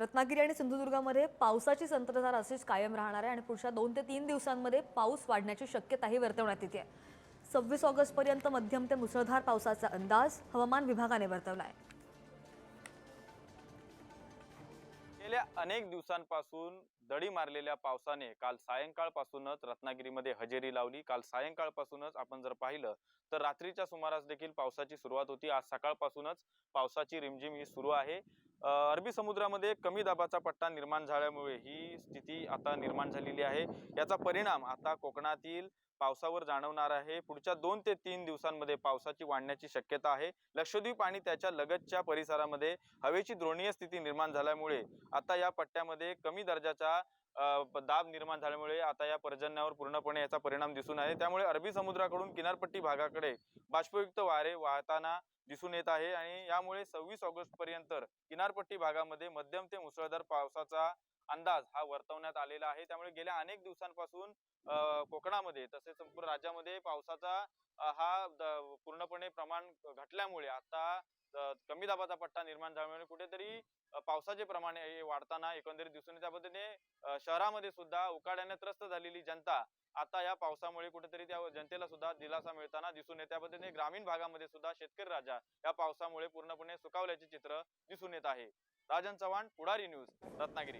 रत्नागिरी आणि सिंधुदुर्गामध्ये पावसाची संततधार अशीच कायम राहणार आहे आणि पुढच्या दोन ते तीन दिवसांमध्ये पाऊस वाढण्याची शक्यताही वर्तवण्यात येते. सव्वीस ऑगस्टपर्यंत मध्यम ते मुसळधार पावसाचा अंदाज हवामान विभागाने वर्तवला आहे गेल्या अनेक दिवसांपासून दडी मारलेल्या पावसाने काल सायंकाळपासूनच रत्नागिरीमध्ये हजेरी लावली. काल सायंकाळपासूनच आपण जर पाहिलं तर रात्रीच्या सुमारास देखील पावसाची सुरुवात होती. आज सकाळपासूनच पावसाची रिमझिम ही सुरू आहे. अरबी समुद्रामध्ये कमी दाबाचा पट्टा निर्माण झाल्यामुळे ही स्थिती आता निर्माण झालेली आहे. याचा परिणाम आता कोकणातील पावसावर जाणवणार आहे. पुढच्या दोन ते तीन दिवसांमध्ये पावसाची वाढण्याची शक्यता आहे. लक्षद्वीप आणि त्याच्या लगतच्या परिसरामध्ये हवेची द्रोणीय स्थिती निर्माण झाल्यामुळे आता या पट्ट्यामध्ये कमी दर्जाचा दाब निर्माण झाल्यामुळे आता या पर्जन्यावर पूर्णपणे याचा परिणाम दिसून आहे. त्यामुळे अरबी समुद्राकडून किनारपट्टी भागाकडे बाष्पयुक्त वारे वाहताना दिसून येत आहे आणि यामुळे सव्वीस ऑगस्ट पर्यंत किनारपट्टी भागामध्ये मध्यम ते मुसळधार पावसाचा अंदाज हा वर्तवण्यात आलेला आहे. त्यामुळे गेल्या अनेक दिवसांपासून कोकणामध्ये तसेच संपूर्ण राज्यामध्ये पावसाचा हा पूर्णपणे प्रमाण घटल्यामुळे आता कमी दाबाचा पट्टा निर्माण झाल्यामुळे कुठेतरी पावसाचे प्रमाण वाढताना एकंदरीत दिसून त्या पद्धतीने शहरामध्ये सुद्धा उकाड्याने त्रस्त झालेली जनता आता या पावसामुळे कुठेतरी त्या जनतेला सुद्धा दिलासा मिळताना दिसून येत. त्या पद्धतीने ग्रामीण भागामध्ये सुद्धा शेतकरी राजा या पावसामुळे पूर्णपणे सुकावल्याचे चित्र दिसून येत आहे. राजन चव्हाण पुढारी न्यूज रत्नागिरी.